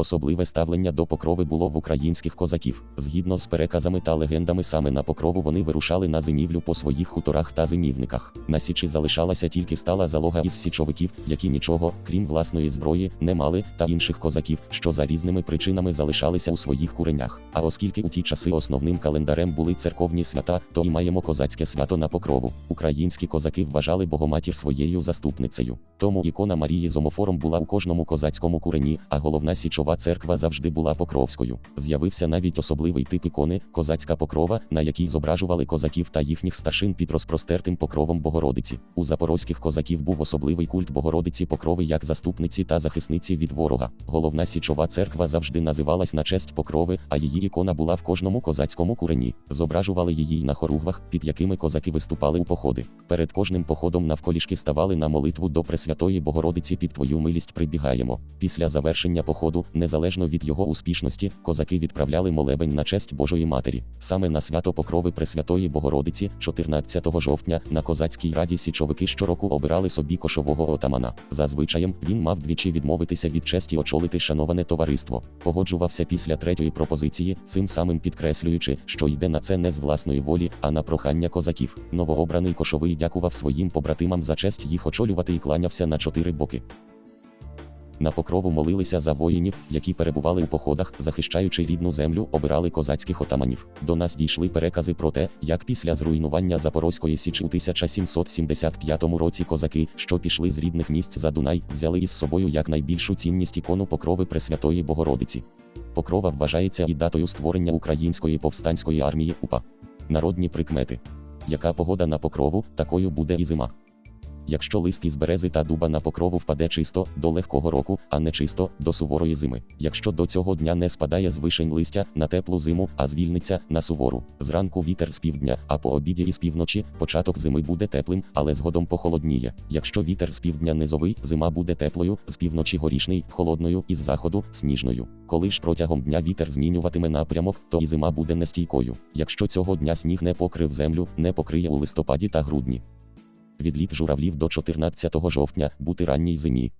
Особливе ставлення до покрови було в українських козаків. Згідно з переказами та легендами, саме на покрову вони вирушали на зимівлю по своїх хуторах та зимівниках. На січі залишалася тільки стала залога із січовиків, які нічого, крім власної зброї, не мали, та інших козаків, що за різними причинами залишалися у своїх куренях. А оскільки у ті часи основним календарем були церковні свята, то і маємо козацьке свято на покрову. Українські козаки вважали Богоматір своєю заступницею. Тому ікона Марії з омофором була у кожному козацькому курені, а головна січова церква завжди була покровською. З'явився навіть особливий тип ікони козацька покрова, на якій зображували козаків та їхніх старшин під розпростертим покровом Богородиці. У запорозьких козаків був особливий культ Богородиці покрови як заступниці та захисниці від ворога. Головна січова церква завжди називалась на честь покрови, а її ікона була в кожному козацькому курені. Зображували її на хоругвах, під якими козаки виступали у походи. Перед кожним походом навколішки ставали на молитву до Пресвятої Богородиці під твою милість прибігаємо. Після завершення походу, незалежно від його успішності, козаки відправляли молебень на честь Божої Матері. Саме на свято Покрови Пресвятої Богородиці, 14 жовтня, на козацькій раді січовики щороку обирали собі кошового отамана. За звичаєм, він мав двічі відмовитися від честі очолити шановане товариство. Погоджувався після третьої пропозиції, цим самим підкреслюючи, що йде на це не з власної волі, а на прохання козаків. Новообраний кошовий дякував своїм побратимам за честь їх очолювати і кланявся на чотири боки. На покрову молилися за воїнів, які перебували у походах, захищаючи рідну землю, обирали козацьких отаманів. До нас дійшли перекази про те, як після зруйнування Запорозької січі у 1775 році козаки, що пішли з рідних місць за Дунай, взяли із собою як найбільшу цінність ікону покрови Пресвятої Богородиці. Покрова вважається і датою створення української повстанської армії УПА. Народні прикмети. Яка погода на покрову, такою буде і зима. Якщо лист із берези та дуба на покрову впаде чисто до легкого року, а не чисто до суворої зими. Якщо до цього дня не спадає з вишень листя на теплу зиму, а звільниться на сувору. Зранку вітер з півдня, а по обіді і з півночі початок зими буде теплим, але згодом похолодніє. Якщо вітер з півдня низовий, зима буде теплою, з півночі горішний, холодною, із заходу сніжною. Коли ж протягом дня вітер змінюватиме напрямок, то і зима буде нестійкою. Якщо цього дня сніг не покрив землю, не покриє у листопаді та грудні. Відліт журавлів до 14 жовтня, бути ранній зимі.